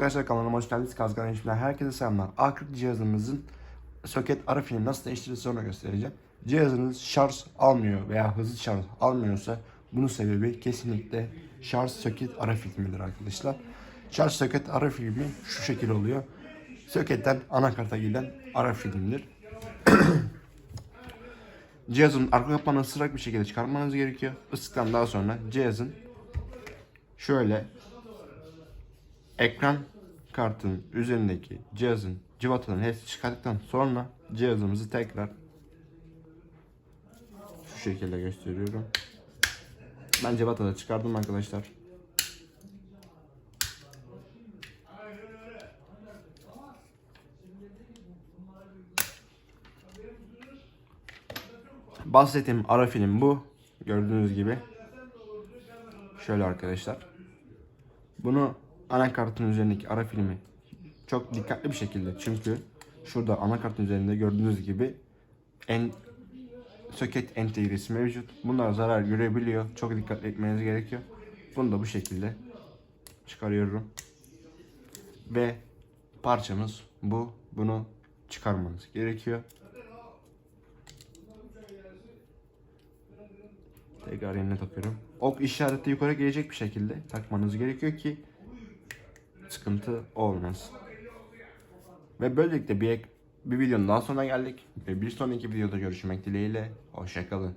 Arkadaşlar kanalıma hoş geldiniz. Kazgan Eğitim'den herkese selamlar. A40 cihazımızın soket ara filmi nasıl değiştirilirse onu göstereceğim. Cihazınız şarj almıyor veya hızlı şarj almıyorsa bunun sebebi kesinlikle şarj soket ara filmidir arkadaşlar. Şarj soket ara filmi şu şekil oluyor. Soketten anakarta giden ara filmdir. Cihazın arka kapağını ısırak bir şekilde çıkarmanız gerekiyor. Isıktan daha sonra cihazın şöyle ekran kartının üzerindeki cihazın cıvataların hepsi çıkarttıktan sonra cihazımızı tekrar şu şekilde gösteriyorum. Ben cıvataları çıkardım arkadaşlar. Bahsettiğim ara film bu. Gördüğünüz gibi. Şöyle arkadaşlar. Bunu anakartın üzerindeki ara filmi çok dikkatli bir şekilde çünkü şurada anakartın üzerinde gördüğünüz gibi en soket entegresi mevcut. Bunlar zarar görebiliyor. Çok dikkatli etmeniz gerekiyor. Bunu da bu şekilde çıkarıyorum. Ve parçamız bu. Bunu çıkarmanız gerekiyor. Tekrar yerine takıyorum. Ok işareti yukarı gelecek bir şekilde takmanız gerekiyor ki sıkıntı olmaz. Ve böylelikle bir, bir videonun daha sonuna geldik. Ve bir sonraki videoda görüşmek dileğiyle. Hoşçakalın.